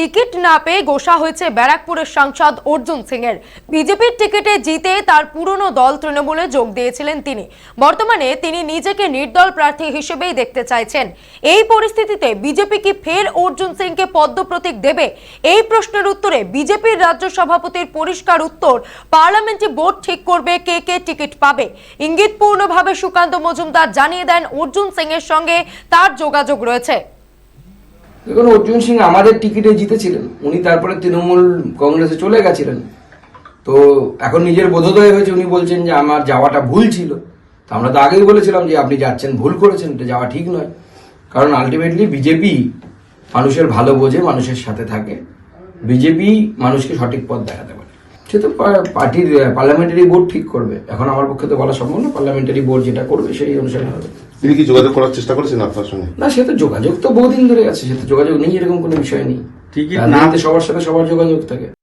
Ticket না পেয়ে গোসা হয়েছে ব্যারাকপুরের সাংসদ অর্জুন সিং এর বিজেপির টিকিটে জিতে তার পুরনো দল তৃণমূলে যোগ দিয়েছিলেন তিনি। বর্তমানে তিনি নিজেকে নির্দল প্রার্থী হিসেবেই দেখতে চাইছেন। এই পরিস্থিতিতে বিজেপি কি ফের অর্জুন সিংকে পদ্ম প্রতীক দেবে? এই প্রশ্নের উত্তরে বিজেপির রাজ্য সভাপতির পরিষ্কার উত্তর, পার্লামেন্টে বোর্ড ঠিক করবে কে কে টিকিট পাবে? ইঙ্গিতপূর্ণভাবে সুকান্ত মজুমদার জানিয়ে দেন অর্জুন সিং এর সঙ্গে তার যোগাযোগ রয়েছে। দেখুন, অর্জুন সিং আমাদের টিকিটে জিতেছিলেন। উনি তারপরে তৃণমূল কংগ্রেসে চলে গেছিলেন। তো এখন নিজের বোধোদয় হয়েছে, উনি বলছেন যে আমার যাওয়াটা ভুল ছিল। তো আমরা তো আগেই বলেছিলাম যে আপনি যাচ্ছেন, ভুল করেছেন, এটা যাওয়া ঠিক নয়। কারণ আলটিমেটলি বিজেপি মানুষের ভালো বোঝে, মানুষের সাথে থাকে। বিজেপি মানুষকে সঠিক পথ দেখাতে পারে। সে তো পার্টির, পার্লামেন্টারি বোর্ড ঠিক করবে। এখন আমার পক্ষে তো বলা সম্ভব না, পার্লামেন্টারি বোর্ড যেটা করবে, সেই অনুসারে হবে। তিনি কি যোগাযোগ করার চেষ্টা করেছেন আপনার সঙ্গে? না সে তো যোগাযোগ তো বহুদিন ধরে আছে সে তো যোগাযোগ নেই এরকম কোনো বিষয় নেই। টিকিট না- সবার সাথে সবার যোগাযোগ থাকে।